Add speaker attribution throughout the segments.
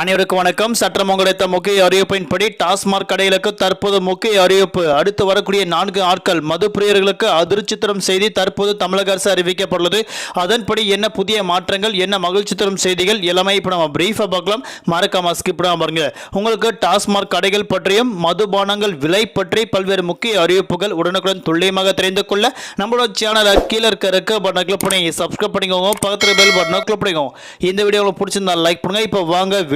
Speaker 1: அனைவருக்கும் வணக்கம். சற்றம் கிடைத்த முக்கிய அறிவிப்பின்படி டாஸ்மாக் கடைகளுக்கு தற்போது முக்கிய அறிவிப்பு. அடுத்து வரக்கூடிய நான்கு ஆட்கள் மது பிரியர்களுக்கு அதிர்ச்சி தரும் செய்தி தற்போது தமிழக அரசு அறிவிக்கப்பட்டுள்ளது. அதன்படி என்ன புதிய மாற்றங்கள் என்ன மகிழ்ச்சி தரும் செய்திகள் எல்லாமே இப்போ நம்ம பிரீஃபாக பார்க்கலாம். மறக்காம ஸ்கிப் பாருங்க. உங்களுக்கு டாஸ்மாக் கடைகள் பற்றியும் மதுபானங்கள் விலை பற்றி பல்வேறு முக்கிய அறிவிப்புகள் உடனுக்குடன் துல்லியமாக தெரிந்து கொள்ள நம்மளோட சேனலை கீழே இருக்க இருக்க பட்டனை கிளிக் பண்ணி சப்ஸ்கிரைப் பண்ணிக்கோங்க. பக்கத்தில் பெல் பட்டனை கிளிக் பண்ணிக்கோங்க. இந்த வீடியோ உங்களுக்கு பிடிச்சிருந்தா லைக் பண்ணுங்க. இப்போ வாங்க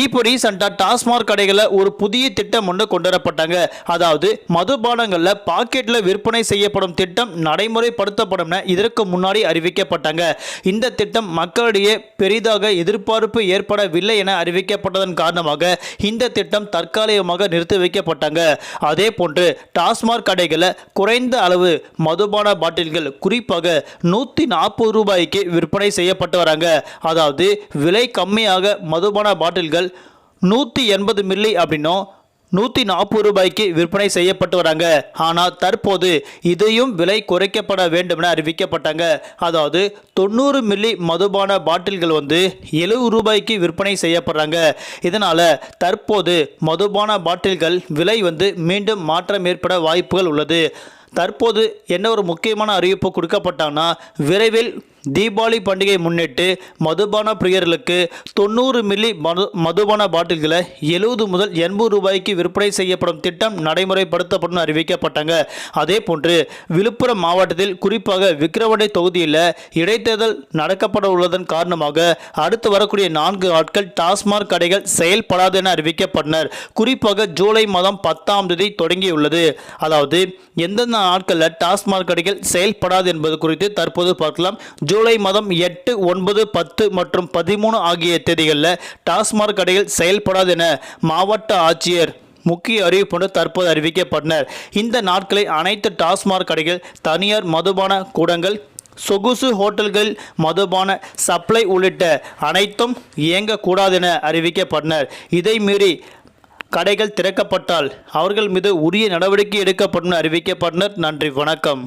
Speaker 1: இப்போ ரீசெண்டாக டாஸ்மாக் கடைகளில் ஒரு புதிய திட்டம் ஒன்று கொண்டு வரப்பட்டாங்க அதாவது மதுபானங்களில் பாக்கெட்டில் விற்பனை செய்யப்படும் திட்டம் நடைமுறைப்படுத்தப்படும் இதற்கு முன்னாடி அறிவிக்கப்பட்டாங்க. இந்த திட்டம் மக்களிடையே பெரிதாக எதிர்பார்ப்பு ஏற்படவில்லை என அறிவிக்கப்பட்டதன் காரணமாக இந்த திட்டம் தற்காலிகமாக நிறுத்தி வைக்கப்பட்டாங்க. அதே போன்று டாஸ்மாக் கடைகளில் குறைந்த அளவு மதுபான பாட்டில்கள் குறிப்பாக நூற்றி நாற்பது ரூபாய்க்கு விற்பனை செய்யப்பட்டு வராங்க. அதாவது விலை கம்மியாக மதுபான பாட்டில்கள் நூற்றி எண்பது மில்லி அப்படின்னும் நூற்றி நாற்பது ரூபாய்க்கு விற்பனை செய்யப்பட்டு வராங்க. ஆனால் தற்போது இதையும் விலை குறைக்கப்பட வேண்டும் என அறிவிக்கப்பட்டாங்க. அதாவது தொண்ணூறு மில்லி மதுபான பாட்டில்கள் வந்து எழுபது ரூபாய்க்கு விற்பனை செய்யப்படுறாங்க. இதனால் தற்போது மதுபான பாட்டில்கள் விலை வந்து மீண்டும் மாற்றம் ஏற்பட வாய்ப்புகள் உள்ளது. தற்போது என்ன ஒரு முக்கியமான அறிவிப்பு கொடுக்கப்பட்டாங்கன்னா விரைவில் தீபாவளி பண்டிகை முன்னிட்டு மதுபான பிரியர்களுக்கு தொண்ணூறு மில்லி மது மதுபான பாட்டில்களை எழுபது முதல் எண்பது ரூபாய்க்கு விற்பனை செய்யப்படும் திட்டம் நடைமுறைப்படுத்தப்படும் அறிவிக்கப்பட்டாங்க. அதே போன்று விழுப்புரம் மாவட்டத்தில் குறிப்பாக விக்கிரவாண்டி தொகுதியில் இடைத்தேர்தல் நடக்கப்பட உள்ளதன் காரணமாக அடுத்து வரக்கூடிய நான்கு நாட்கள் டாஸ்மாக் கடைகள் செயல்படாது என அறிவிக்கப்பட்டனர். குறிப்பாக ஜூலை மாதம் பத்தாம் தேதி தொடங்கியுள்ளது. அதாவது எந்தெந்த நாட்களில் டாஸ்மாக் கடைகள் செயல்படாது என்பது குறித்து தற்போது பார்க்கலாம். ஜூ ஜூலை மாதம் எட்டு ஒன்பது பத்து மற்றும் பதிமூணு ஆகிய தேதிகளில் டாஸ்மாக் கடைகள் செயல்படாது என மாவட்ட ஆட்சியர் முக்கிய அறிவிப்புடன் தற்போது அறிவிக்கப்பட்டனர். இந்த நாட்களில் அனைத்து டாஸ்மாக் கடைகள் தனியார் மதுபான கூடங்கள் சொகுசு ஹோட்டல்கள் மதுபான சப்ளை உள்ளிட்ட அனைத்தும் இயங்கக்கூடாது என அறிவிக்கப்பட்டனர். இதை மீறி கடைகள் திறக்கப்பட்டால் அவர்கள் மீது உரிய நடவடிக்கை எடுக்கப்படும் அறிவிக்கப்பட்டனர். நன்றி வணக்கம்.